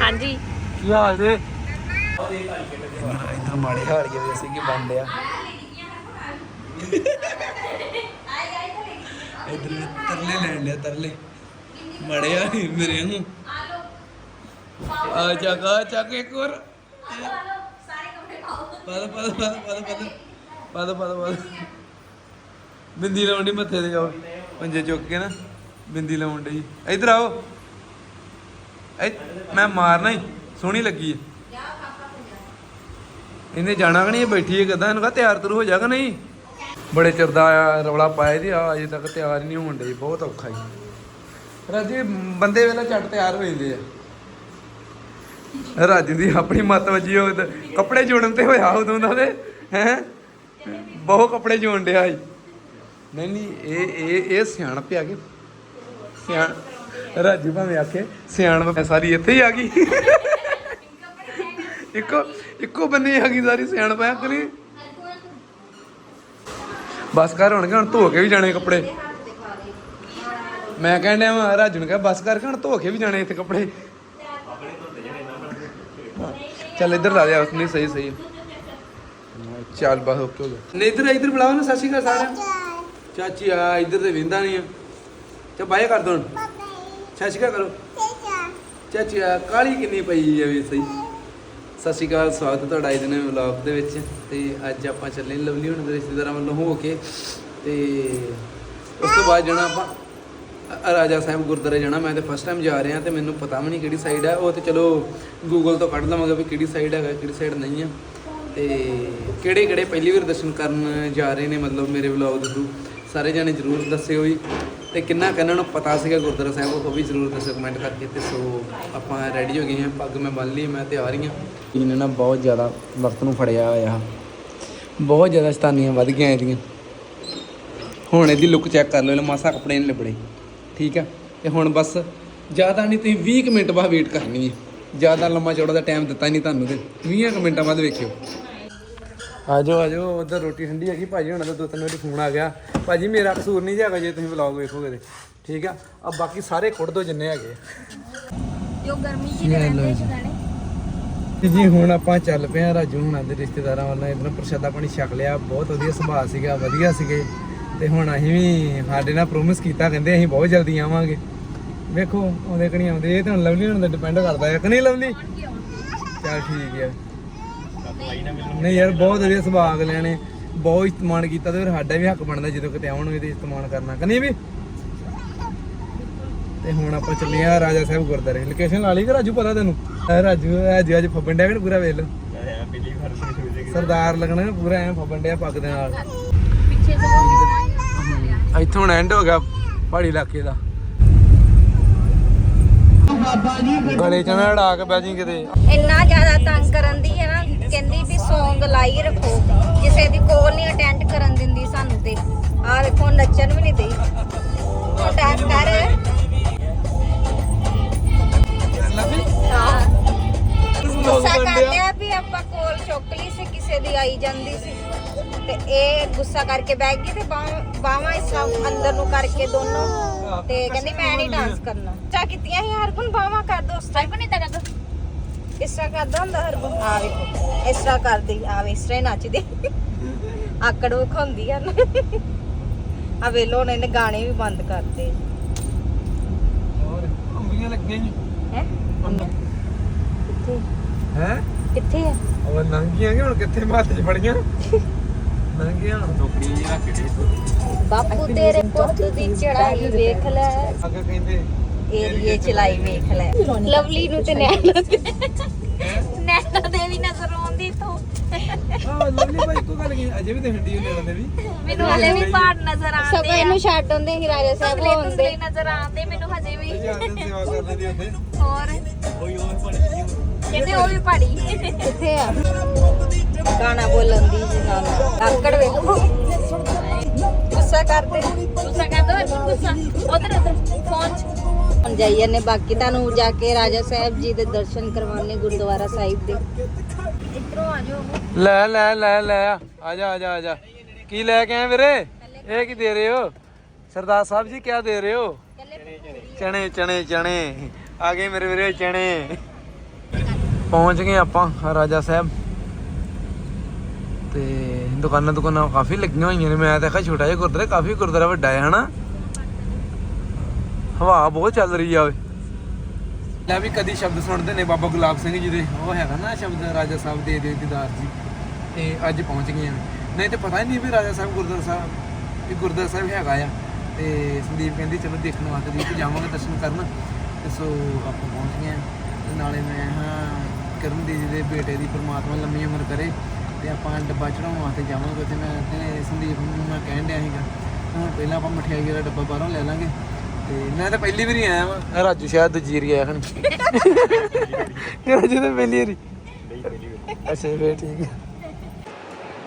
ਹਾਂਜੀ। ਕੀ ਹਾਲ ਜੇ? ਇਧਰ ਮਾੜੇ ਹਾਲ ਗਏ ਅਸੀਂ ਕੀ ਬਣ ਲਿਆ ਇਧਰ ਤਰਲੇ ਲੈਣ ਲਿਆ ਤਰਲੇ। ਮਾੜੇ ਆ ਮੇਰੇ ਨੂੰ ਆ ਚੱਕ ਆ ਚੱਕ ਇੱਕ ਹੋਰ ਪਾ ਪਾ ਪਾ ਪਾ ਪਾ ਪਾ ਪਾ ਪਾ ਬਿੰਦੀ ਲਾਉਣ ਦੀ ਮੱਥੇ ਤੇ ਜਾਓ। ਪੰਜੇ ਚੁੱਕ ਕੇ ਨਾ। ਬਿੰਦੀ ਲਾਉਣ ਦੀ ਇਧਰ ਆਓ। ਐ, ਮੈਂ ਮਾਰਨਾ ਹੀ ਸੋਹਣੀ ਲੱਗੀ ਹੈ ਇਹਨੇ ਜਾਣਾ ਕਿ ਨਹੀਂ? ਬੈਠੀ ਹੈ ਕਦਾਂ? ਇਹਨੂੰ ਕਹਾ ਤਿਆਰ ਤੁਰ ਹੋ ਜਾਗਾ ਨਹੀਂ? ਬੜੇ ਚਿਰ ਦਾ ਰੌਲਾ ਪਾਇਆ ਜੀ ਆ ਅਜੇ ਤੱਕ ਤਿਆਰ ਨਹੀਂ ਹੋਣ ਡਈ। ਬਹੁਤ ਔਖਾ ਹੀ ਰਾਜੀ, ਬੰਦੇ ਵੇਲੇ ਝੱਟ ਤਿਆਰ ਹੋ ਜਾਂਦੇ ਆ। ਰਾਜੀ ਦੀ ਆਪਣੀ ਮਤ ਵੱਜੀ ਉਹ ਕੱਪੜੇ ਜੋੜਨ ਤੇ ਹੋਇਆ ਉਦੋਂ ਦਾ ਤੇ, ਹੈ? ਬਹੁਤ ਕੱਪੜੇ ਜੋੜਨ ਡਿਆ ਸੀ। ਨਹੀਂ ਨਹੀਂ, ਇਹ ਇਹ ਇਹ ਸਿਆਣ ਪਿਆ ਕੇ ਸਿਆਣ ਰਾਜੂ ਭਾਵੇਂ ਆਖੇ, ਸਿਆਣ ਮੈਂ ਸਾਰੀ ਇੱਥੇ ਹੀ ਆ ਗਈ। ਇੱਕੋ ਇੱਕੋ ਬੰਨੇ ਆ ਗਈ ਸਾਰੀ ਸਿਆਣ ਪਿਆ ਕਿ। ਬਸ ਕਰ ਹੁਣ ਕਿ ਹੁਣ ਧੋ ਕੇ ਵੀ ਜਾਣੇ ਕੱਪੜੇ। ਮੈਂ ਕਹਿਣ ਡਿਆ ਵਾਂ, ਰਾਜੂ ਨੂੰ ਕਿਹਾ, ਬਸ ਕਰ ਹੁਣ ਧੋ ਕੇ ਵੀ ਜਾਣੇ ਇੱਥੇ ਕੱਪੜੇ। ਚੱਲ ਇੱਧਰ ਲਾ ਦੇ ਨਹੀਂ, ਸਹੀ ਸਹੀ। ਚੱਲ ਬਸ, ਓਕੇ ਹੋ ਗਿਆ ਨਹੀਂ, ਇੱਧਰ ਇੱਧਰ ਬੁਲਾਓ ਨਾ, ਸਤਿ ਸ਼੍ਰੀ ਅਕਾਲ ਸਾਰਿਆਂ ਚਾਚੀ, ਆ, ਇੱਧਰ ਤੇ ਵਿੰਦਾ ਨਹੀਂ ਆ। ਤੇ ਬਾਏ ਕਰ ਦੋ ਸਤਿ ਸ਼੍ਰੀ ਅਕਾਲ ਕਰੋ। ਚਾਚੀ। ਕਾਲੀ ਕਿੰਨੀ ਪਈ ਜਾਵੇ ਸਹੀ? ਸਤਿ ਸ਼੍ਰੀ ਅਕਾਲ ਸਵਾਗਤ ਹੈ ਤੁਹਾਡਾ ਅੱਜ ਦੇ ਵਲੌਗ ਦੇ ਵਿੱਚ। ਤੇ ਅੱਜ ਆਪਾਂ ਚੱਲੇ ਲਵਲੀ ਹੁਣ ਦੇ ਰਿਸ਼ਤੇਦਾਰਾਂ ਵੱਲੋਂ ਹੋ ਕੇ। ਤੇ ਉਸ ਤੋਂ ਬਾਅਦ ਜਾਣਾ ਆਪਾਂ ਰਾਜਾ ਸਾਹਿਬ ਗੁਰਦੁਆਰੇ ਜਾਣਾ। ਮੈਂ ਤੇ ਫਸਟ ਟਾਈਮ ਜਾ ਰਿਹਾ ਤੇ ਮੈਨੂੰ ਪਤਾ ਵੀ ਨਹੀਂ ਕਿਹੜੀ ਸਾਈਡ ਹੈ ਉਹ ਤੇ ਚਲੋ ਗੂਗਲ ਤੋਂ ਕੱਢ ਲਵਾਂਗਾ ਵੀ ਕਿਹੜੀ ਸਾਈਡ ਹੈਗਾ ਕਿਹੜੀ ਸਾਈਡ ਨਹੀਂ ਆ। ਤੇ ਕਿਹੜੇ ਕਿਹੜੇ ਪਹਿਲੀ ਵਾਰ ਦਰਸ਼ਨ ਕਰਨ ਜਾ ਰਹੇ ਨੇ ਮਤਲਬ ਮੇਰੇ ਵਲੌਗ ਦੇ ਥਰੂ ਸਾਰੇ ਜਾਣੇ ਜਰੂਰ ਦੱਸਿਓ ਜੀ ਤੇ ਕਿੰਨਾ ਕਿੰਨਾਂ ਨੂੰ ਪਤਾ ਸੀਗਾ ਗੁਰਦੁਆਰਾ ਸਾਹਿਬ, ਉਹ ਵੀ ਜਰੂਰ ਦੱਸਿਓ ਕਮੈਂਟ ਕਰਕੇ ਤੇ ਸੋ ਆਪਾਂ ਰੈਡੀ ਹੋ ਗਏ ਹਾਂ, ਪੱਗ ਮੈਂ ਬੰਨ ਲਈ, ਮੈਂ ਤਾਂ ਆ ਰਹੀ ਹਾਂ। ਇਹਨਾਂ ਨਾਲ ਬਹੁਤ ਜ਼ਿਆਦਾ ਵਕਤ ਨੂੰ ਫੜਿਆ ਹੋਇਆ। ਬਹੁਤ ਜ਼ਿਆਦਾ ਸ਼ਤਾਨੀਆਂ ਵੱਧ ਗਈਆਂ ਇਹਦੀਆਂ। ਹੁਣ ਇਹਦੀ ਲੁੱਕ ਚੈੱਕ ਕਰ ਲਓ, ਇਹਨੇ ਮਾਸਾ ਕੱਪੜੇ ਨਹੀਂ ਲਿਬੜੇ। ਠੀਕ ਆ? ਤੇ ਹੁਣ ਬਸ ਜ਼ਿਆਦਾ ਨਹੀਂ ਤੁਸੀਂ 20 ਕੁ ਮਿੰਟ ਬਾਅਦ ਵੇਟ ਕਰਨੀ ਹੈ। ਜ਼ਿਆਦਾ ਲੰਮਾ ਚੌੜਾ ਦਾ ਟਾਈਮ ਦਿੱਤਾ ਨਹੀਂ ਤੁਹਾਨੂੰ ਤੇ 20 ਕੁ ਮਿੰਟਾਂ ਬਾਅਦ ਵੇਖਿਓ। ਆਜੋ ਆਜੋ ਉਧਰ ਰੋਟੀ ਠੰਡੀ ਹੈਗੀ ਭਾਜੀ ਹੁਣਾਂ ਦਾ ਦੋ ਤਿੰਨ ਵਾਰੀ ਫੋਨ ਆ ਗਿਆ। ਭਾਜੀ ਮੇਰਾ ਕਸੂਰ ਨਹੀਂ ਜਾਗਾ ਜੇ ਤੁਸੀਂ ਵਲੌਗ ਵੇਖੋਗੇ ਤੇ ਠੀਕ ਆ? ਆ ਬਾਕੀ ਸਾਰੇ ਕੁੱਟ ਦੋ ਜਿੰਨੇ ਹੈਗੇ ਜੋ ਗਰਮੀ ਜੀ ਦੇ ਰਹਿੰਦੇ ਸ਼ਦਾਣੇ ਤੇ ਜੀ ਹੁਣ ਆਪਾਂ ਚੱਲ ਪਏ ਆ ਰਾਜੂ ਹੁਣਾਂ ਦੇ ਰਿਸ਼ਤੇਦਾਰਾਂ ਵੱਲੋਂ। ਇਹਨਾਂ ਪ੍ਰਸ਼ਾਦਾ ਪਾਣੀ ਛਕ ਲਿਆ। ਬਹੁਤ ਵਧੀਆ ਸੁਭਾਅ ਸੀਗਾ ਵਧੀਆ ਸੀਗੇ। ਤੇ ਹੁਣ ਅਸੀਂ ਵੀ ਸਾਡੇ ਨਾਲ ਪ੍ਰੋਮਿਸ ਕੀਤਾ ਕਹਿੰਦੇ ਅਸੀਂ ਬਹੁਤ ਜਲਦੀ ਆਵਾਂਗੇ। ਵੇਖੋ ਆਉਂਦੇ ਕਿ ਨਹੀਂ ਆਉਂਦੇ ਇਹ ਤਾਂ ਹੁਣ ਲਵਲੀ ਹੁਣ ਦਾ ਡਿਪੈਂਡ ਕਰਦਾ ਹੈ ਕਿ ਨਹੀਂ ਲਵਲੀ? ਚੱਲ ਠੀਕ ਹੈ ਨਹੀਂ ਯਾਰ, ਬਹੁਤ ਵਧੀਆ ਸੁਭਾਅ ਅਗਲਿਆਂ ਨੇ ਬਹੁਤ ਇਸਤਮਾਨ ਕੀਤਾ ਤੇ ਫਿਰ ਸਾਡਾ ਵੀ ਹੱਕ ਬਣਦਾ ਜਦੋਂ ਕਿਤੇ ਆਉਣ ਇਹਦੇ ਇਸਤਮਾਨ ਕਰਨਾ। ਕਿ ਵੀ? ਤੇ ਹੁਣ ਆਪਾਂ ਚੱਲੇ ਆ ਰਾਜਾ ਸਾਹਿਬ ਗੁਰਦਾਰੇ ਲੋਕੇਸ਼ਨ ਲਾ ਲਈ ਕਿ ਰਾਜੂ ਪਤਾ ਤੈਨੂੰ? ਰਾਜੂ, ਅੱਜ ਅੱਜ ਫੱਬਣ ਡਿਆ ਕਿ ਪੂਰਾ ਵੇਖ ਲਓ ਸਰਦਾਰ ਲੱਗਣਾ ਪੂਰਾ, ਐ ਫੱਬਣ ਡਿਆ ਪੱਗ ਦੇ ਨਾਲ। ਪਿੱਛੇ ਸੇ ਇੱਥੋਂ ਹੁਣ ਐਂਡ ਹੋ ਗਿਆ ਪਹਾੜੀ ਇਲਾਕੇ ਦਾ। ਗਲੇ ਚ ਨਾ ਅੜਾ ਕੇ ਬਹਿ ਕਿਤੇ। ਇੰਨਾ ਜ਼ਿਆਦਾ ਤੰਗ ਕਰਨ ਦੀ ਹੈ ਕਹਿੰਦੀ ਵੀ ਸੌਂਗ ਲਾਈ ਰੱਖੋ। ਕਿਸੇ ਦੀ ਕੋਲ ਨਹੀਂ ਅਟੈਂਡ ਕਰਨ ਦਿੰਦੀ ਸਾਨੂੰ ਤੇ। ਆਹ ਵੇਖੋ ਨੱਚਣ ਵੀ ਨਹੀਂ ਦੇਈ। ਹੁਣ ਡਾਂਸ ਕਰ। ਹਾਂ। ਗੁੱਸਾ ਕਰਦੇ ਆ ਵੀ ਆਪਾਂ ਕੋਲ ਚੁੱਕ ਲਈ ਸੀ, ਕਿਸੇ ਦੀ ਆਈ ਜਾਂਦੀ ਸੀ। ਤੇ ਇਹ ਗੁੱਸਾ ਕਰਕੇ ਬੈਠ ਗਈ ਤੇ ਬਾਹਾਂ ਇਸ ਤਰ੍ਹਾਂ ਅੰਦਰ ਨੂੰ ਕਰਕੇ ਦੋਨੋਂ। ਤੇ ਕਹਿੰਦੀ ਮੈਂ ਨਹੀਂ ਡਾਂਸ ਕਰਨਾ। ਚਾ ਕੀਤੀਆਂ ਸੀ, ਹਰਗੁਣ? ਬਾਹਾਂ ਕਰ ਦੋ। ਉਸ ਨਹੀਂ ਤਾਂ ਕਰ ਦੋ। ਇਸ ਤਰ੍ਹਾਂ ਕਰਦਾ ਹੁੰਦਾ ਹਰਗੁਣ ਆ ਵੇਖੋ ਇਸ ਤਰ੍ਹਾਂ ਕਰਦੀ ਆ ਵੇ ਇਸ ਤਰ੍ਹਾਂ ਹੀ ਨੱਚਦੀ। ਆਕੜ ਵਿਖਾਉਂਦੀ ਆ ਨਾ। ਆ ਵੇਲੋ ਹੁਣ ਇਹਨੇ ਗਾਣੇ ਵੀ ਬੰਦ ਕਰਤੇ। ਹੋਰ ਅੰਬੀਆਂ ਲੱਗੀਆਂ ਜੀ। ਹੈ? ਕਿੱਥੇ? ਹੈ? ਕਿੱਥੇ ਆ? ਉਹ ਨੰਗੀਆਂ ਕਿ ਹੁਣ ਕਿੱਥੇ ਮਾਥੇ 'ਚ ਫੜੀਆਂ? ਨੰਗੀਆਂ ਹੁਣ। ਟੋਕਰੀ ਜੀ ਰੱਖ ਕੇ ਬਾਪੂ ਤੇਰੇ ਪੁੱਤ ਦੀ ਚੜਾਈ ਵੇਖ ਲੈ। ਅੱਗੇ ਕਹਿੰਦੇ ਏਰੀਏ ਚਲਾਈ ਵੇਖ ਲੈ। ਲਵਲੀ ਨੂੰ ਤੇ ਨੈਣਾ ਦੇ। ਨੈਣਾ ਦੇ ਵੀ ਨਜ਼ਰ ਆਉਂਦੀ ਤੋਂ। ਆ ਲਵਲੀ ਭਾਈ ਕੋ ਗੱਲ ਕੀ ਅਜੇ ਵੀ ਤੇ ਹੰਡੀ ਹੁੰਦੇ ਬੰਦੇ ਵੀ। ਮੈਨੂੰ ਹਲੇ ਵੀ ਪਹਾੜ ਨਜ਼ਰ ਆਉਂਦੇ ਸਭ ਇਹਨੂੰ ਛੱਡ ਹੁੰਦੇ ਹੀ ਰਾਜਾ ਸਾਹਿਬ ਹੁੰਦੇ ਨਜ਼ਰ ਆਉਂਦੇ ਮੈਨੂੰ ਹਜੇ ਵੀ। ਸੇਵਾ ਕਰ ਲੈਂਦੀ ਹੁੰਦੇ ਹੋਰ? ਕੋਈ ਹੋਰ ਬਣੀ ਕਹਿੰਦੇ ਉਹ ਵੀ ਪਹਾੜੀ ਕਿੱਥੇ ਆ? ਗਾਣਾ ਬੋਲਣ ਦੀ ਜੀ ਨਾਲ ਆਕੜ ਵੇਖੋ। ਗੁੱਸਾ ਕਰਦੇ। ਗੁੱਸਾ ਕਰਦੇ ਗੁੱਸਾ। ਉਧਰ ਉਧਰ ਫੋਨ ਚ। ਹੁਣ ਜਾਈਏ ਨੇ। ਬਾਕੀ ਤੁਹਾਨੂੰ ਜਾ ਕੇ ਰਾਜਾ ਸਾਹਿਬ ਜੀ ਦੇ ਦਰਸ਼ਨ ਕਰਵਾਉਣੇ ਗੁਰਦੁਆਰਾ ਸਾਹਿਬ ਦੇ। ਇਧਰੋਂ ਆ ਜਾਓ ਲੈ ਲੈ ਲੈ ਲੈ। ਆ ਆ ਜਾ ਆ ਜਾ ਆ ਜਾ। ਕੀ ਲੈ ਕੇ ਆਏ ਵੀਰੇ? ਇਹ ਕੀ ਦੇ ਰਹੇ ਹੋ? ਸਰਦਾਰ ਸਾਹਿਬ ਜੀ ਕੀ ਦੇ ਰਹੇ ਹੋ? ਚਣੇ ਚਣੇ ਚਣੇ ਆ ਗਏ ਮੇਰੇ ਵੀਰੇ ਚਣੇ ਪਹੁੰਚ ਗਏ ਆਪਾਂ ਰਾਜਾ ਸਾਹਿਬ। ਤੇ ਦੁਕਾਨਾਂ ਦੁਕਾਨਾਂ ਕਾਫੀ ਲੱਗੀਆਂ ਹੋਈਆਂ ਨੇ। ਮੈਂ ਤਾਂ ਕਿਹਾ ਛੋਟਾ ਜਿਹਾ ਗੁਰਦੁਆਰਾ ਕਾਫੀ ਗੁਰਦੁਆਰਾ ਵੱਡਾ ਹੈ ਹਨਾ? ਹਵਾ ਬਹੁਤ ਚੱਲ ਰਹੀ ਆ ਓਏ। ਲੈ ਵੀ ਕਦੀ ਸ਼ਬਦ ਸੁਣਦੇ ਨੇ ਬਾਬਾ ਗੁਲਾਬ ਸਿੰਘ ਜੀ ਦੇ। ਉਹ ਹੈਗਾ ਨਾ ਸ਼ਬਦ ਰਾਜਾ ਸਾਹਿਬ ਦੇ ਦੇ ਦੀਦਾਰ ਜੀ। ਤੇ ਅੱਜ ਪਹੁੰਚ ਗਏ ਆ ਨਹੀਂ ਤੇ ਪਤਾ ਹੀ ਨਹੀਂ ਵੀ ਰਾਜਾ ਸਾਹਿਬ ਗੁਰਦੁਆਰਾ ਸਾਹਿਬ, ਵੀ ਗੁਰਦੁਆਰਾ ਸਾਹਿਬ ਹੈਗਾ ਆ। ਤੇ ਸੰਦੀਪ ਕਹਿੰਦੀ, ਚਲੋ ਦੇਖਣ ਵਾਸਤੇ ਦੀ ਜਾਵਾਂਗੇ, ਦਰਸ਼ਨ ਕਰਨ। ਤੇ ਸੋ ਆਪਾਂ ਪਹੁੰਚ ਗਏ ਆ ਤੇ ਨਾਲੇ ਮੈਂ ਹਾਂ ਕਰਨ ਦੀਦੀ ਦੇ ਬੇਟੇ ਦੀ ਪਰਮਾਤਮਾ ਲੰਮੀ ਉਮਰ ਕਰੇ। ਤੇ ਆਪਾਂ ਡੱਬਾ ਚੜਾਉਣ ਵਾਸਤੇ ਜਾਵਾਂਗੇ। ਤੇ ਮੈਂ ਤੇ ਸੰਦੀਪ ਨੂੰ ਮੈਂ ਕਹਿਣ ਡਿਆ ਸੀਗਾ ਹੁਣ ਪਹਿਲਾਂ ਆਪਾਂ ਮਠਿਆਈ ਦਾ ਡੱਬਾ ਬਾਹਰੋਂ ਲੈ ਲਾਂਗੇ। ਤੇ ਮੈਂ ਤਾਂ ਪਹਿਲੀ ਵਾਰੀ ਆਇਆ ਵਾ। ਰਾਜੂ ਸ਼ਾਇਦ ਦੂਜੀ ਵਾਰੀ ਆਇਆ ਹਨ ਰਾਜੂ ਤਾਂ ਪਹਿਲੀ ਵਾਰੀ। ਅੱਛਾ, ਫੇਰ ਠੀਕ ਹੈ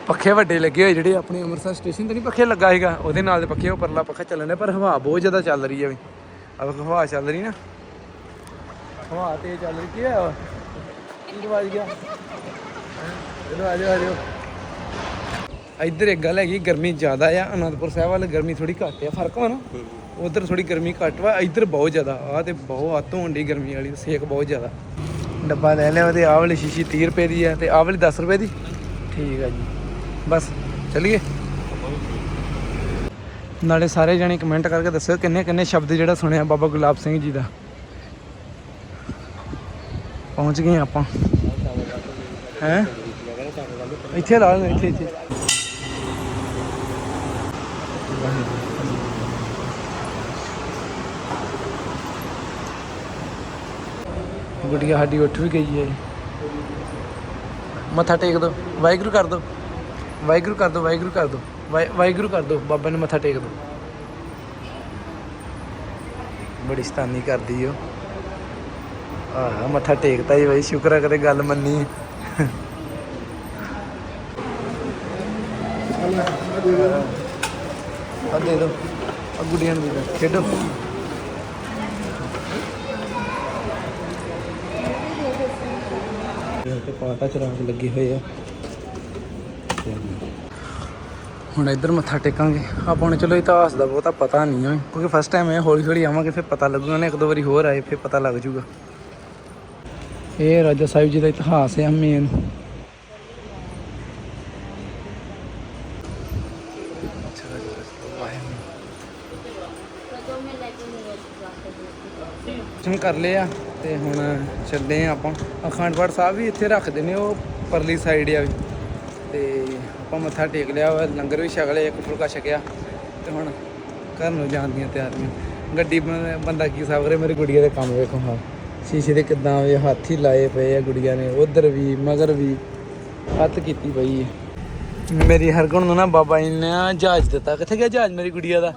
ਪੱਖੇ ਵੱਡੇ ਲੱਗੇ ਹੋਏ ਜਿਹੜੇ ਆਪਣੇ ਅੰਮ੍ਰਿਤਸਰ ਸਟੇਸ਼ਨ ਤੇ ਨਹੀਂ ਪੱਖੇ ਲੱਗਾ ਹੈਗਾ ਉਹਦੇ ਨਾਲ ਦੇ ਪੱਖੇ ਉੱਪਰਲਾ ਪੱਖਾ ਚੱਲਣ ਡਿਆ, ਪਰ ਹਵਾ ਬਹੁਤ ਜ਼ਿਆਦਾ ਚੱਲ ਰਹੀ ਹੈ ਵੀ। ਆ ਹਵਾ ਚੱਲ ਰਹੀ ਨਾ। ਹਵਾ ਤੇ ਚੱਲ ਰਹੀ, ਕੀ ਹੈ ਕੀ ਵੱਜ ਗਿਆ? ਚਲੋ ਆ ਜਾਓ ਆ ਜਾਓ ਇੱਧਰ ਇੱਕ ਗੱਲ ਹੈਗੀ, ਗਰਮੀ ਜ਼ਿਆਦਾ ਆ। ਅਨੰਦਪੁਰ ਸਾਹਿਬ ਵੱਲ ਗਰਮੀ ਥੋੜੀ ਘੱਟ ਆ। ਫ਼ਰਕ ਵਾ ਨਾ? ਉਧਰ ਥੋੜੀ ਗਰਮੀ ਘੱਟ ਵਾ, ਇੱਧਰ ਬਹੁਤ ਜ਼ਿਆਦਾ। ਆ ਤੇ ਬਹੁਤ ਹੱਥ ਹੋਣ ਗਰਮੀ ਵਾਲੀ ਸੇਕ ਬਹੁਤ ਜ਼ਿਆਦਾ। ਡੱਬਾ ਲੈ ਲਿਆ ਉਹਦੇ, ਆਹ ਵਾਲੀ ਸ਼ੀਸ਼ੀ 30 ਰੁਪਏ ਦੀ ਹੈ ਤੇ ਆਹ ਵਾਲੀ 10 ਰੁਪਏ ਦੀ। ਠੀਕ ਆ ਜੀ। ਬਸ, ਚਲਿਏ। ਨਾਲੇ ਸਾਰੇ ਜਣੇ ਕਮੈਂਟ ਕਰਕੇ ਦੱਸਿਓ ਕਿੰਨੇ ਕਿੰਨੇ ਸ਼ਬਦ ਜਿਹੜਾ ਸੁਣਿਆ ਬਾਬਾ ਗੁਲਾਬ ਸਿੰਘ ਜੀ ਦਾ। ਪਹੁੰਚ ਗਏ ਆਪਾਂ। ਹੈ? ਇੱਥੇ ਲਾ ਲੈਣਾ ਇੱਥੇ ਇੱਥੇ। ਗੁੱਡੀਆ ਸਾਡੀ ਉੱਠ ਵੀ ਗਈ ਹੈ ਮੱਥਾ ਟੇਕ ਦੋ, ਵਾਹਿਗੁਰੂ ਕਰ ਦੋ। ਵਾਹਿਗੁਰੂ ਕਰ ਦੋ, ਵਾਹਿਗੁਰੂ ਕਰ ਦੋ। ਵਾਹਿਗੁਰੂ ਕਰ ਦੋ, ਬਾਬਾ ਨੂੰ ਮੱਥਾ ਟੇਕ ਦੋ। ਬੜੀ ਸਤਾਨੀ ਕਰਦੀ ਓ। ਆਹ, ਮੱਥਾ ਟੇਕਦਾ ਜੀ ਬਈ, ਸ਼ੁਕਰ ਆ ਕਦੇ ਗੱਲ ਮੰਨੀ। ਆ ਦੇ ਦੋ ਆ ਗੁੱਡੀਆਂ ਨੂੰ ਦੇ, ਖੇਡੋ ਇਹ ਤੇ ਪਾਟਾ ਚਰਾਗ ਲੱਗੇ ਹੋਏ ਆ। ਹੁਣ ਇੱਧਰ ਮੱਥਾ ਟੇਕਾਂਗੇ। ਆਪਾਂ ਹੁਣ ਚਲੋ ਇਤਿਹਾਸ ਦਾ ਬਹੁਤਾ ਪਤਾ ਨਹੀਂ ਹੈ ਕਿਉਂਕਿ ਫਸਟ ਟਾਈਮ ਹੈ ਹੌਲੀ ਹੌਲੀ ਆਵਾਂਗੇ, ਫਿਰ ਪਤਾ ਲੱਗੂਗਾ ਨਾ ਇੱਕ ਦੋ ਵਾਰੀ ਹੋਰ ਆਏ, ਫਿਰ ਪਤਾ ਲੱਗ ਜੂਗਾ ਇਹ ਰਾਜਾ ਸਾਹਿਬ ਜੀ ਦਾ ਇਤਿਹਾਸ ਹੈ ਮੇਨ ਦਰਸ਼ਨ ਕਰ ਲਿਆ। ਤੇ ਹੁਣ ਚੱਲੇ ਆ ਆਪਾਂ। ਅਖੰਡ ਪਾਠ ਸਾਹਿਬ ਵੀ ਇੱਥੇ ਰੱਖਦੇ ਨੇ, ਉਹ ਪਰਲੀ ਸਾਈਡ ਆ ਵੀ। ਤੇ ਆਪਾਂ ਮੱਥਾ ਟੇਕ ਲਿਆ ਵਾ, ਲੰਗਰ ਵੀ ਛਕ ਲਿਆ ਇੱਕ ਫੁਲਕਾ ਛਕਿਆ। ਤੇ ਹੁਣ ਘਰ ਨੂੰ ਜਾਣ ਦੀਆਂ ਤਿਆਰੀਆਂ। ਗੱਡੀ ਬੰਦਾ ਕੀ ਸਾਬ ਕਰੇ, ਮੇਰੀ ਗੁੜੀਆ ਦੇ ਕੰਮ ਵੇਖੋ ਹਾਂ। ਸ਼ੀਸ਼ੇ ਦੇ ਕਿਦਾਂ ਵੇ, ਹੱਥ ਹੀ ਲਾਏ ਪਏ ਆ ਗੁੜੀਆ ਨੇ, ਉਧਰ ਵੀ, ਮਗਰ ਵੀ, ਹੱਥ ਕੀਤੀ ਪਈ ਹੈ ਮੇਰੀ ਹਰਗੁਣ ਨੂੰ ਨਾ ਬਾਬਾ ਜੀ ਨੇ ਜਹਾਜ਼ ਦਿੱਤਾ। ਕਿੱਥੇ ਗਿਆ ਜਹਾਜ਼ ਮੇਰੀ ਗੁੜੀਆ ਦਾ?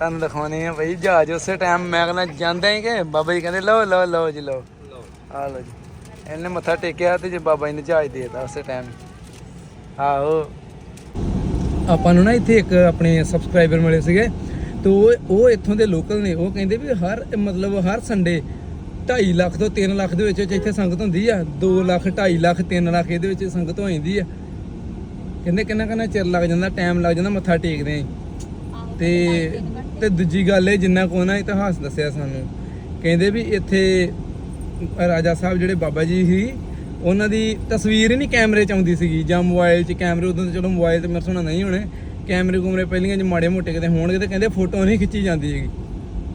ਤੁਹਾਨੂੰ ਦਿਖਾਉਣੇ ਆ ਬਈ ਜਹਾਜ਼ ਉਸੇ ਟਾਈਮ ਮੈਂ ਕਹਿੰਦਾ ਜਾਂਦਾ ਹੀ ਕਿ? ਬਾਬਾ ਜੀ ਕਹਿੰਦੇ ਲਓ ਲਓ ਲਓ ਜੀ, ਲਓ। ਆ ਲਓ ਜੀ। ਇਹਨੇ ਮੱਥਾ ਟੇਕਿਆ ਤੇ ਜੇ ਬਾਬਾ ਜੀ ਨੇ ਜਹਾਜ਼ ਦੇ ਉਸੇ ਟਾਈਮ ਆਹੋ। ਆਪਾਂ ਨੂੰ ਨਾ ਇੱਥੇ ਇੱਕ ਆਪਣੇ ਸਬਸਕ੍ਰਾਈਬਰ ਮਿਲੇ ਸੀਗੇ। ਤੇ ਉਹ ਉਹ ਇੱਥੋਂ ਦੇ ਲੋਕਲ ਨੇ। ਉਹ ਕਹਿੰਦੇ ਵੀ ਹਰ, ਮਤਲਬ ਹਰ ਸੰਡੇ 2.5 ਲੱਖ ਤੋਂ 3 ਲੱਖ ਦੇ ਵਿੱਚ ਇੱਥੇ ਸੰਗਤ ਹੁੰਦੀ ਆ। 2 ਲੱਖ 2.5 ਲੱਖ 3 ਲੱਖ ਇਹਦੇ ਵਿੱਚ ਸੰਗਤ ਹੋ ਜਾਂਦੀ ਆ। ਕਹਿੰਦੇ ਕਿੰਨਾ ਕਿੰਨਾ ਚਿਰ ਲੱਗ ਜਾਂਦਾ? ਟਾਈਮ ਲੱਗ ਜਾਂਦਾ ਮੱਥਾ ਟੇਕਦੇ ਤੇ ਤੇ ਦੂਜੀ ਗੱਲ ਇਹ, ਜਿੰਨਾ ਕੋ ਨਾ ਇਤਿਹਾਸ ਦੱਸਿਆ ਸਾਨੂੰ, ਕਹਿੰਦੇ ਵੀ ਇੱਥੇ ਰਾਜਾ ਸਾਹਿਬ ਜਿਹੜੇ ਬਾਬਾ ਜੀ ਸੀ, ਉਹਨਾਂ ਦੀ ਤਸਵੀਰ ਹੀ ਨਹੀਂ ਕੈਮਰੇ ਚ ਆਉਂਦੀ ਸੀਗੀ, ਜਾਂ ਮੋਬਾਈਲ 'ਚ ਕੈਮਰੇ, ਉਦੋਂ ਤਾਂ ਚਲੋ ਮੋਬਾਈਲ ਤੇ ਮੇਰੇ ਸੁਣਾ ਨਹੀਂ ਹੋਣੇ, ਕੈਮਰੇ ਕੁਮਰੇ ਪਹਿਲੀਆਂ ਜੇ ਮਾੜੇ ਮੋਟੇ ਕਿਤੇ ਹੋਣਗੇ ਤੇ ਕਹਿੰਦੇ ਫੋਟੋ ਨਹੀਂ ਖਿੱਚੀ ਜਾਂਦੀ ਹੈਗੀ।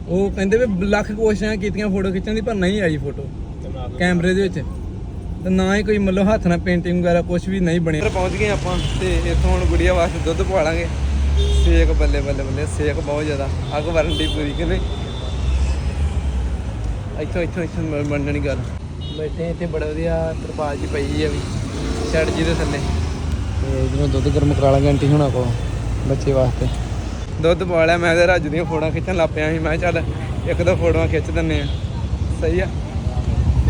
ਉਹ ਕਹਿੰਦੇ ਵੀ ਲੱਖ ਕੋਸ਼ਿਸ਼ਾਂ ਕੀਤੀਆਂ ਫੋਟੋ ਖਿੱਚਣ ਦੀ, ਪਰ ਨਹੀਂ ਆਈ ਫੋਟੋ ਕੈਮਰੇ ਦੇ ਵਿੱਚ। ਤੇ ਨਾ ਹੀ ਕੋਈ ਮਤਲਬ ਹੱਥ ਨਾਲ ਪੇਂਟਿੰਗ ਵਗੈਰਾ ਕੁਝ ਵੀ ਨਹੀਂ ਬਣਿਆ। ਪਹੁੰਚ ਗਏ ਆਪਾਂ ਤੇ ਇੱਥੋਂ ਹੁਣ ਗੁੜੀਆ ਵਾਸਤੇ ਦੁੱਧ ਪਵਾ ਲਾਂਗੇ। ਸੇਕ ਬੱਲੇ ਬੱਲੇ ਬੱਲੇ ਸੇਕ ਬਹੁਤ ਜ਼ਿਆਦਾ। ਅੱਗ ਵਰਨ ਦੀ ਪੂਰੀ ਕਿ ਨਹੀਂ? ਇੱਥੋਂ ਇੱਥੋਂ ਇੱਥੋਂ ਮ- ਮੰਨਣੀ ਗੱਲ। ਬੈਠੇ ਇੱਥੇ ਬੜਾ ਵਧੀਆ ਤਰਪਾਲ ਜੀ ਪਈ ਆ ਵੀ ਛੜ ਜੀ ਦੇ ਥੱਲੇ। ਤੇ ਜਿਵੇਂ ਦੁੱਧ ਗਰਮ ਕਰਾ ਲਾਂਗੇ ਆਂਟੀ ਹੁਣਾਂ ਕੋਲ ਬੱਚੇ ਵਾਸਤੇ। ਦੁੱਧ ਪਵਾ ਲਿਆ ਮੈਂ ਤੇ ਰੱਜ ਦੀਆਂ ਫੋਟੋਆਂ ਖਿੱਚਣ ਲੱਗ ਪਿਆ ਸੀ ਮੈਂ ਚੱਲ ਇੱਕ ਦੋ ਫੋਟੋਆਂ ਖਿੱਚ ਦਿੰਨੇ ਆ ਸਹੀ ਆ।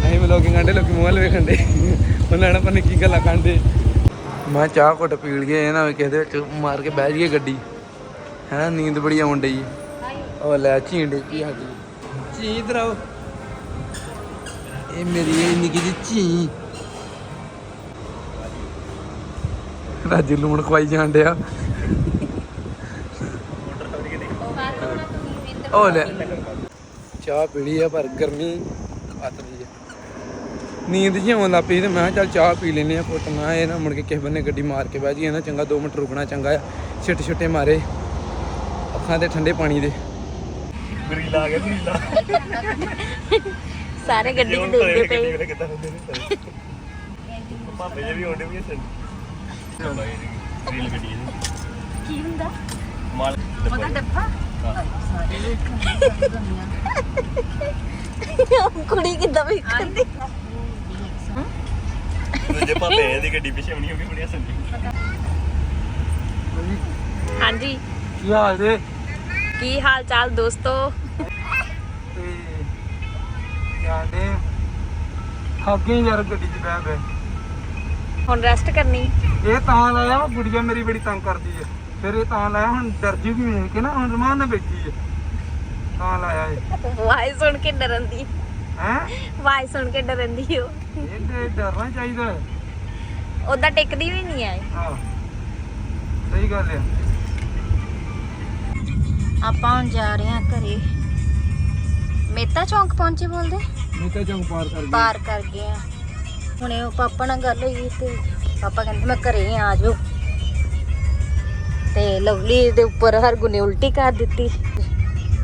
ਅਸੀਂ ਵਲੋਗਿੰਗ ਆਂਡੇ ਲੋਕੀ ਮੂੰਹ ਵੱਲ ਵੇਖਣ ਦੇ। ਉਹਨਾਂ ਨੇ ਪਤਾ ਕੀ ਗੱਲਾਂ ਕਾਂਡੇ ਮੈਂ ਚਾਹ ਘੁੱਟ ਪੀ ਲਈਏ ਇਹ ਨਾ ਕਿਸੇ ਦੇ ਵਿੱਚ ਮਾਰ ਕੇ ਬਹਿ ਜਾਈਏ ਗੱਡੀ। ਹੈ ਨੀਂਦ ਬੜੀ ਆਉਣ ਡਈ। ਉਹ ਲੈ ਝੀਂਡੇ ਕੀ ਸਾਡੀ ਚੀ ਇਧਰ ਆਓ ਇਹ ਮੇਰੀ ਇਹ ਨਿੱਕੀ ਜਿਹੀ ਚੀ। ਰਾਜੂ ਲੂਣ ਖਵਾਈ ਜਾਣ ਡਿਆ। ਉਹ ਲੈ। ਚਾਹ ਪੀ ਲਈ ਆ ਪਰ ਗਰਮੀ ਖਾਤਰੀ ਹੈ ਨੀਂਦ ਜਿਹੀ ਆਉਣ ਲੱਗ ਪਈ ਤੇ ਮੈਂ ਕਿਹਾ ਚੱਲ ਚਾਹ ਪੀ ਲੈਨੇ ਆ ਪੁੱਤ। ਮੈਂ ਇਹ ਨਾ ਮੁੜ ਕੇ ਕਿਸੇ ਬੰਨੇ ਗੱਡੀ ਮਾਰ ਕੇ ਬਹਿ ਜੀ ਨਾ ਚੰਗਾ 2 ਮਿੰਟ ਰੁਕਣਾ ਚੰਗਾ ਆ। ਛਿੱਟ ਛਿੱਟੇ ਮਾਰੇ ਅੱਖਾਂ ਤੇ ਠੰਡੇ ਪਾਣੀ ਦੇ। ਗਰੀਲ ਆ ਗਿਆ ਗਰੀਲਾ ਸਾਰੇ ਗੱਡੀ ਜੇ 'ਚ ਦੇਖਦੇ ਪਏ। ਪਾਪੇ ਜੇ ਵੀ ਆਉਂਦੇ ਵੀ ਸਨ ਗੱਡੀ ਕੀ ਹੁੰਦਾ? ਮਾਲ ਉਹਦਾ ਡੱਬਾ? ਹਾਂ। ਕੁੜੀ ਕਿੱਦਾਂ ਵੇਖਦੀ ਦੂਜੇ ਪਾਪੇ ਦੀ ਗੱਡੀ ਪਿੱਛੇ ਆਉਣੀ ਉਹ ਵੀ ਬੜੀਆਂ ਸੰਦੀ ਹਾਂਜੀ। ਕੀ ਹਾਲ ਜੇ? ਕੀ ਹਾਲ ਚਾਲ ਦੋਸਤੋ? ਥੱਕੇ ਯਾਰ ਗੱਡੀ 'ਚ ਬਹਿ ਬਹਿ। ਹੁਣ ਰੈਸਟ ਕਰਨੀ। ਇਹ ਤਾਂ ਲਾਇਆ ਵਾ ਗੁੜੀਆ ਮੇਰੀ ਬੜੀ ਤੰਗ ਕਰਦੀ ਹੈ ਫਿਰ ਇਹ ਤਾਂ ਲਾਇਆ ਹੁਣ ਡਰ ਜੂਗੀ ਵੇਖ ਕੇ ਨਾ ਹੁਣ ਰਮਾਨ ਨਾਲ ਬੈਠੀ ਹੈ ਤਾਂ ਲਾਇਆ ਇਹ। ਵਾਇਸ ਸੁਣ ਕੇ ਡਰਨ ਦੀ। ਹੈ? ਵਾਇਸ ਸੁਣ ਕੇ ਡਰਨ ਦੀ ਉਹ। ਇਹ ਡਰਨਾ ਚਾਹੀਦਾ। ਹੈ ਉਦਾਂ ਟਿਕਦੀ ਵੀ ਨਹੀਂ ਆਏ ਹਾਂ। ਸਹੀ ਗੱਲ ਹੈ ਆਪਾਂ ਹੁਣ ਜਾ ਰਹੇ ਹਾਂ ਘਰੇ। ਮੇਤਾ ਚੌਂਕ ਪਹੁੰਚੇ ਬੋਲਦੇ? ਮੈਂ ਤਾਂ ਜੰਗ ਪਾਰ ਕਰ ਪਾਰ ਕਰ ਗਏ ਆ। ਹੁਣੇ ਉਹ ਪਾਪਾ ਨਾਲ ਗੱਲ ਹੋਈ ਤੇ ਪਾਪਾ ਕਹਿੰਦੇ ਮੈਂ ਘਰੇ ਆ ਜਾਓ ਤੇ ਲਵਲੀ ਦੇ ਉੱਪਰ ਹਰਗੁਣ ਨੇ ਉਲਟੀ ਕਰ ਦਿੱਤੀ।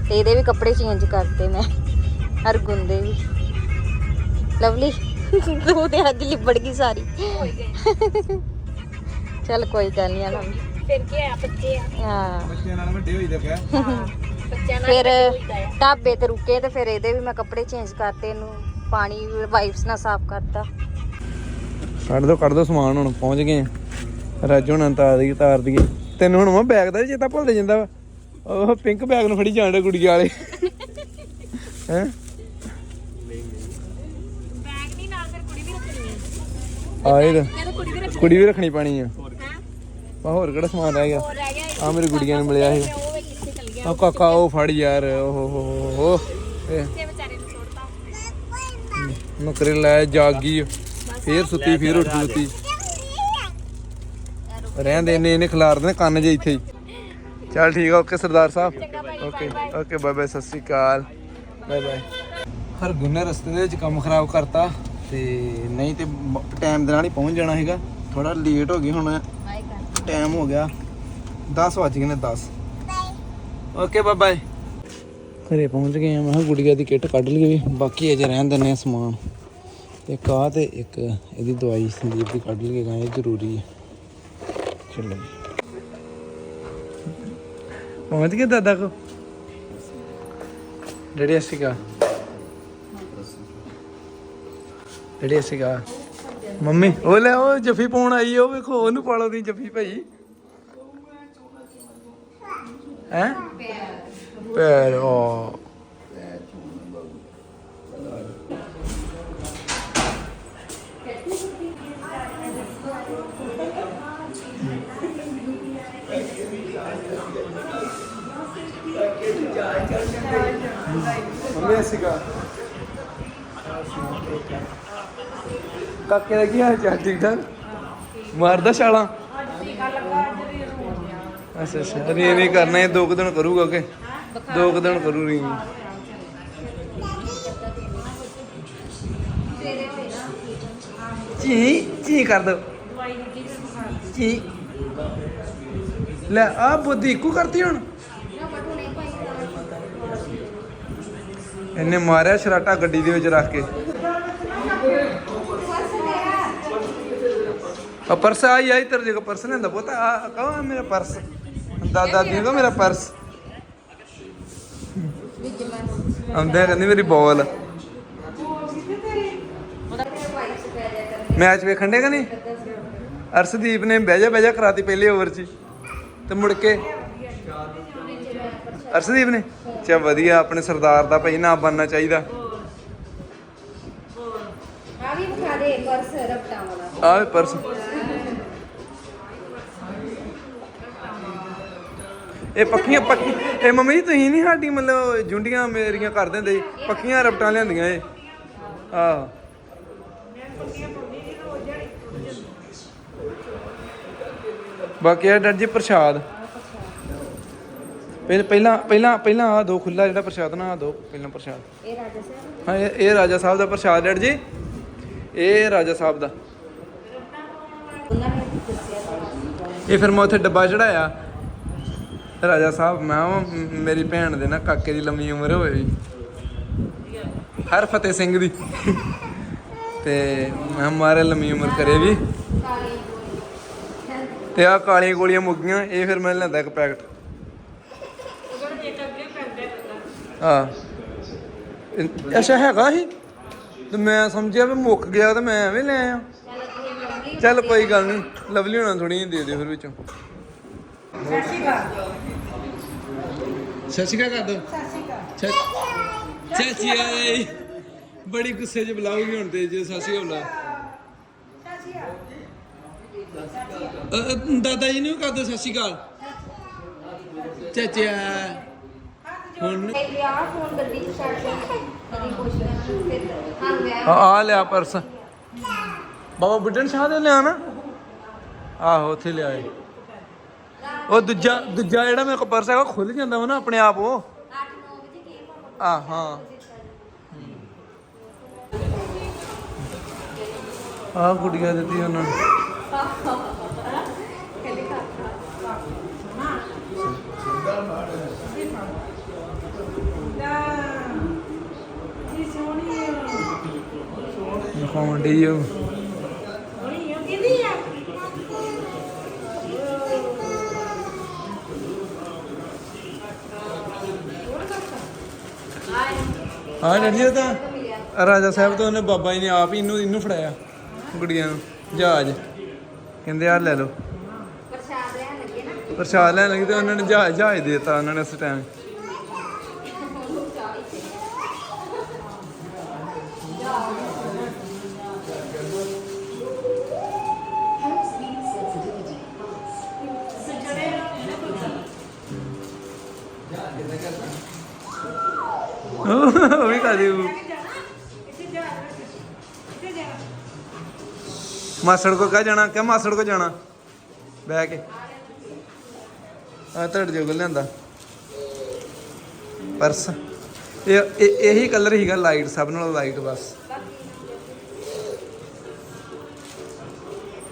ਤੇ ਇਹਦੇ ਵੀ ਕੱਪੜੇ ਚੇਂਜ ਕਰਤੇ ਮੈਂ। ਹਰਗੁਣ ਦੇ ਵੀ। ਲਵਲੀ? ਤੂੰ ਤੇ ਅੱਜ ਲਿਬੜ ਗਈ ਸਾਰੀ। ਚੱਲ ਕੋਈ ਗੱਲ ਨਹੀਂ ਲਵਲੀ ਫਿਰ ਕੀ ਆ ਬੱਚੇ ਆ। ਬੱਚਿਆਂ ਨਾਲ ਵੱਡੇ ਹੋਈ ਪਿਆ। ਹਾਂ ਬੱਚਿਆਂ ਨਾਲ ਫਿਰ ਢਾਬੇ ਤੇ ਰੁਕੇ ਤੇ ਫਿਰ ਇਹਦੇ ਵੀ ਮੈਂ ਕੱਪੜੇ ਚੇਂਜ ਕਰਤੇ ਇਹਨੂੰ ਪਾਣੀ ਵਾਈਪਸ ਨਾਲ ਸਾਫ਼ ਕਰਤਾ। ਕੱਢ ਦੋ ਕੱਢ ਦੋ ਸਮਾਨ ਹੁਣ ਪਹੁੰਚ ਗਏ ਰਾਜੂ ਹੁਣ ਤਾਰ ਦੀ ਤਾਰ ਦੀ ਤੈਨੂੰ ਹੁਣ ਮੈਂ ਬੈਗ ਦਾ ਚੇਤਾ ਭੁੱਲ ਜਾਂਦਾ ਵਾ। ਉਹ ਪਿੰਕ ਬੈਗ ਨੂੰ ਫੜੀ ਜਾਣ ਡੇ ਗੁੜੀਆ ਵਾਲੇ। ਹੈ ਬੈਗ ਨਹੀਂ ਨਾਲ ਫਿਰ ਕੁੜੀ ਵੀ ਰੱਖਣੀ ਹੈ ਆਏ ਤਾਂ ਕਹਿੰਦਾ ਕੁੜੀ ਵੀ ਰੱਖਣੀ ਕੁੜੀ ਵੀ ਰੱਖਣੀ ਪੈਣੀ ਆ। ਹੈ ਆ ਹੋਰ ਕਿਹੜਾ ਸਮਾਨ ਰਹਿ ਗਿਆ? ਹੋਰ ਰਹਿ ਗਿਆ ਆ ਮੇਰੀ ਗੁੜੀਆ ਨੂੰ ਮਿਲਿਆ ਸੀ ਉਹ ਵੇ ਕਿੱਥੇ ਚਲ ਗਿਆ। ਆ ਕਾਕਾ ਉਹ ਫੜ ਯਾਰ ਓਹ ਹੋ ਹੋ ਹੋ ਇਹ ਤੇ ਵਿਚਾਰੇ ਨੂੰ ਛੋੜਤਾ? ਨੁਕਰੇ ਲੈ ਜਾਗ। ਫੇਰ ਸੁੱਤੀ ਫੇਰ ਉੱਠ ਸੁੱਤੀ ਰਹਿੰਦੇ ਨੇ ਇਹਨੇ ਖਿਲਾਰ ਦੇਣੇ ਕੰਨ ਜੇ ਇੱਥੇ ਹੀ। ਚੱਲ ਠੀਕ ਆ ਓਕੇ ਸਰਦਾਰ ਸਾਹਿਬ। ਓਕੇ ਓਕੇ ਬਾਏ ਬਾਏ ਸਤਿ ਸ਼੍ਰੀ ਅਕਾਲ। Bye bye. ਹਰ ਗੁੰਨੇ ਰਸਤੇ ਦੇ ਵਿੱਚ ਕੰਮ ਖਰਾਬ ਕਰਤਾ। ਤੇ ਨਹੀਂ ਤੇ ਟਾਈਮ ਦੇ ਨਾਲ ਹੀ ਪਹੁੰਚ ਜਾਣਾ ਹੈਗਾ ਥੋੜਾ ਲੇਟ ਹੋ ਗਈ ਹੁਣ। ਟਾਈਮ ਹੋ ਗਿਆ। 10 ਵੱਜ ਗਏ ਨੇ 10 ਓਕੇ ਬਾਏ ਬਾਏ ਘਰੇ ਪਹੁੰਚ ਗਏ ਆ ਮੈਂ ਕਿਹਾ ਗੁੜੀਆ ਦੀ ਕਿੱਟ ਕੱਢ ਲਈਏ। ਬਾਕੀ ਅਜੇ ਰਹਿਣ ਦਿੰਨੇ ਆ ਸਮਾਨ। ਇੱਕ ਆ ਤੇ ਇੱਕ ਇਹਦੀ ਦਵਾਈ ਸੰਦੀਪ ਦੀ ਕੱਢ ਲਈਏ। ਗਾ ਇਹ ਜ਼ਰੂਰੀ ਹੈ। ਚਲੋ ਜੀ। ਪਹੁੰਚ ਗਏ ਦਾਦਾ ਕੋ? ਡੈਡੀ ਸੀਗਾ ਡੈਡੀ ਸੀਗਾ। ਮੰਮੀ, ਉਹ ਲੈ, ਉਹ ਜੱਫੀ ਪਾਉਣ ਆਈ, ਉਹ ਵੇਖੋ, ਉਹਨੂੰ ਪਾਲੋ ਦੀ ਜੱਫੀ ਭਾਈ। ਹੈ? ਪੈਰ, ਉਹ। ਮੰਮੀ ਸੀਗਾ। ਕਾਕੇ ਦਾ ਕੀ ਹਾਲ ਚਾਲ? ਠੀਕ ਠਾਕ? ਮਾਰਦਾ ਛਾਲਾਂ? ਅੱਛਾ ਅੱਛਾ। ਰੀ ਨਹੀਂ ਕਰਨਾ ਇਹ ਦੋ ਕੁ ਦਿਨ ਕਰੂਗਾ ਕਿ? ਦੋ ਕੁ ਦਿਨ ਕਰੂ ਰੀ ਚੀ ਚੀ ਕਰ ਦੋ। ਚੀ। ਲੈ, ਆ ਬੁੱਧੀ ਇੱਕੋ ਕਰਤੀ ਹੁਣ? ਇਹਨੇ ਮਾਰਿਆ ਸ਼ਰਾਟਾ ਗੱਡੀ ਦੇ ਵਿੱਚ ਰੱਖ ਕੇ। ਆ ਪਰਸ ਆਈ ਆਈ ਤੇਰੇ ਜਗ੍ਹਾ ਪਰਸ ਲੈਂਦਾ ਪੁੱਤ ਆ ਕਹਾਂ ਮੇਰਾ ਪਰਸ? ਦਾਦਾ ਦੀ ਕੋ ਮੇਰਾ ਪਰਸ? ਆਉਂਦੇ ਕਹਿੰਦੀ ਮੇਰੀ ਬਾਲ। ਮੈਚ ਵੇਖਣ ਦੇ ਕਿ ਨਹੀਂ ਅਰਸ਼ਦੀਪ ਨੇ ਬਹਿ ਜਾ ਬਹਿ ਜਾ ਕਰਾਤੀ ਪਹਿਲੇ ਓਵਰ 'ਚ। ਤੇ ਮੁੜ ਕੇ? ਅਰਸ਼ਦੀਪ ਨੇ? ਚਾ ਵਧੀਆ ਆਪਣੇ ਸਰਦਾਰ ਦਾ ਭਾਈ ਨਾ ਬਣਨਾ ਚਾਹੀਦਾ। ਆ ਵੀ ਵਿਖਾ ਦੇ ਪਰਸ ਰਪਟਾਂ ਵਾਲਾ। ਆਹ ਪਰਸ। ਇਹ ਪੱਕੀਆਂ ਪੱਕੀ ਇਹ ਮੰਮੀ ਜੀ ਤੁਸੀਂ ਨਹੀਂ ਸਾਡੀ ਮਤਲਬ ਜੁੰਡੀਆਂ ਮੇਰੀਆਂ ਕਰ ਦਿੰਦੇ? ਜੀ। ਪੱਕੀਆਂ ਰਪਟਾਂ ਲਿਆਂਦੀਆਂ ਇਹ। ਆਹ। ਬਾਕੀ ਇਹ ਡਰ ਜੀ ਪ੍ਰਸ਼ਾਦ। ਪਹਿ- ਪਹਿਲਾਂ ਪਹਿਲਾਂ ਪਹਿਲਾਂ ਆ ਦੋ ਖੁੱਲਾ ਜਿਹੜਾ ਪ੍ਰਸ਼ਾਦ ਨਾ ਆ ਦੋ ਪਹਿਲਾਂ ਪ੍ਰਸ਼ਾਦ। ਇਹ ਰਾਜਾ ਸਾਹਿਬ? ਹਾਂ ਇਹ ਇਹ ਰਾਜਾ ਸਾਹਿਬ ਦਾ ਪ੍ਰਸ਼ਾਦ ਡੈਡ ਜੀ। ਇਹ ਰਾਜਾ ਸਾਹਿਬ ਦਾ। ਉਹਨਾਂ ਨੇ ਦੱਸਿਆ ਸੀ ਇਹ ਫਿਰ ਮੈਂ ਉੱਥੇ ਡੱਬਾ ਚੜਾਇਆ ਰਾਜਾ ਸਾਹਿਬ, ਮੈਂ ਕਿਹਾ ਮੇਰੀ ਭੈਣ ਦੇ ਨਾ ਕਾਕੇ ਦੀ ਲੰਮੀ ਉਮਰ ਹੋਵੇ ਵੀ। ਹਰ ਫਤਿਹ ਸਿੰਘ ਦੀ। ਤੇ ਮੈਂ ਮਾਰੇ ਲੰਮੀ ਉਮਰ ਕਰੇ ਵੀ। ਤੇ ਆ ਕਾਲੀਆਂ ਗੋਲੀਆਂ ਮੁੱਕ ਇਹ ਫਿਰ ਮੈਂ ਲੈਂਦਾ ਇੱਕ ਪੈਕਟ। ਹਾਂ। ਇਹ- ਅੱਛਾ, ਹੈਗਾ ਸੀ? ਤੇ ਮੈਂ ਸਮਝਿਆ ਵੀ ਮੁੱਕ ਗਿਆ ਤੇ ਮੈਂ ਐਵੇਂ ਲੈ ਆਇਆ। ਚੱਲ ਕੋਈ ਗੱਲ ਨਹੀਂ ਲਵਲੀ ਹੋਣਾ ਥੋੜੀ ਜਿਹੀ ਦੇ ਦਿਓ ਫਿਰ ਵਿੱਚੋਂ। ਸਤਿ ਸ਼੍ਰੀ ਅਕਾਲ। ਕਰ ਦੋ। ਸਤਿ ਸ਼੍ਰੀ ਅਕਾਲ। ਚਾਚੀ ਆਈ ਬੜੀ ਗੁੱਸੇ 'ਚ ਬੁਲਾਉਗੀ ਹੁਣ ਤੇ ਜੇ ਸਤਿ ਸ਼੍ਰੀ ਅਕਾਲ ਦਾਦਾ ਜੀ ਨੂੰ ਕਰ ਦੋ ਸਤਿ ਸ਼੍ਰੀ ਅਕਾਲ। ਚਾਚਾ। ਹੁਣ ਆ ਲਿਆ ਪਰਸ ਬਾਬਾ ਬੁੱਢਣ ਸ਼ਾਹ ਦੇ ਲਿਆ ਨਾ ਆਹੋ ਉੱਥੇ ਲਿਆਏ। ਉਹ ਦੂਜਾ ਦੂਜਾ ਜਿਹੜਾ ਮੇਰੇ ਕੋਲ ਪਰਸ ਹੈਗਾ ਉਹ ਖੁੱਲ ਜਾਂਦਾ ਵਾ ਨਾ ਆਪਣੇ ਆਪ ਉਹ। 8-9 ਵਜੇ ਕੀ ਆ ਹਾਂ। ਆ ਗੁੜੀਆ ਦਿੱਤੀ ਉਹਨਾਂ ਨੂੰ। ਦਿਖਾਉਣ ਡਈ ਉਹ। ਹਾਂ ਡੈਡੀ ਉਹ ਤਾਂ ਰਾਜਾ ਸਾਹਿਬ ਤੋਂ ਉਹਨੇ ਬਾਬਾ ਜੀ ਨੇ ਆਪ ਹੀ ਇਹਨੂੰ ਇਹਨੂੰ ਫੜਾਇਆ ਗੁੜੀਆਂ ਨੂੰ ਜਹਾਜ਼। ਕਹਿੰਦੇ ਆ ਲੈ ਲਓ। ਪ੍ਰਸ਼ਾਦ ਲੈਣ ਲੱਗੇ ਨਾ। ਪ੍ਰਸ਼ਾਦ ਲੈਣ ਲੱਗੇ ਤੇ ਉਹਨਾਂ ਨੇ ਜਹਾਜ਼ ਜਹਾਜ਼ ਦੇ ਦਿੱਤਾ ਉਹਨਾਂ ਨੇ ਉਸ ਟਾਈਮ ਉਹ ਵੀ ਕਾ ਮਾਸੜ ਕੋ ਕਾ ਜਾਣਾ ਕਿ ਮਾਸੜ ਕੋ ਜਾਣਾ? ਬਹਿ ਕੇ। ਆ ਤੁਹਾਡੇ ਜੋਗ ਲਿਆਂਦਾ। ਪਰਸ। ਇਹ, ਇਹ- ਇਹੀ ਕਲਰ ਹੀਗਾ ਲਾਈਟ ਸਭ ਨਾਲੋਂ ਲਾਈਟ ਬਸ।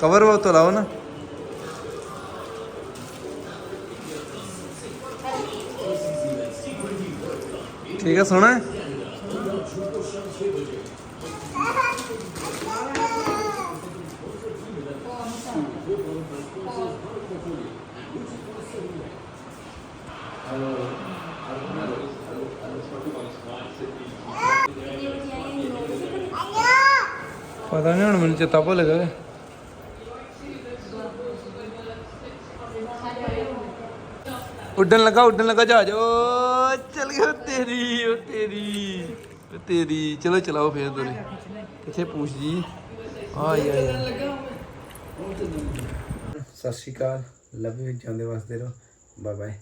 ਕਵਰ ਉਹ ਤੋਂ ਲਾਓ ਨਾ। ਠੀਕ ਹੈ ਸੋਹਣਾ? ਪਤਾ ਨਹੀਂ ਹੁਣ ਮੈਨੂੰ ਚੇਤਾ ਭੁੱਲ ਗਿਆ ਉੱਡਣ ਲੱਗਾ ਉੱਡਣ ਲੱਗਾ ਜਹਾਜ਼ ਓ ਚੱਲ ਗਿਆ ਤੇਰੀ ਓ ਤੇਰੀ ਓ ਤੇਰੀ। ਚਲੋ ਚਲਾਓ ਫੇਰ ਦੋਰੇ ਕਿੱਥੇ ਪੂਛ ਜੀ। ਆ ਯਾ ਸਤਿ ਸ਼੍ਰੀ ਅਕਾਲ। ਲਵ ਯੂ, ਜਾਂਦੇ ਵਾਸਤੇ ਰਹੋ। Bye bye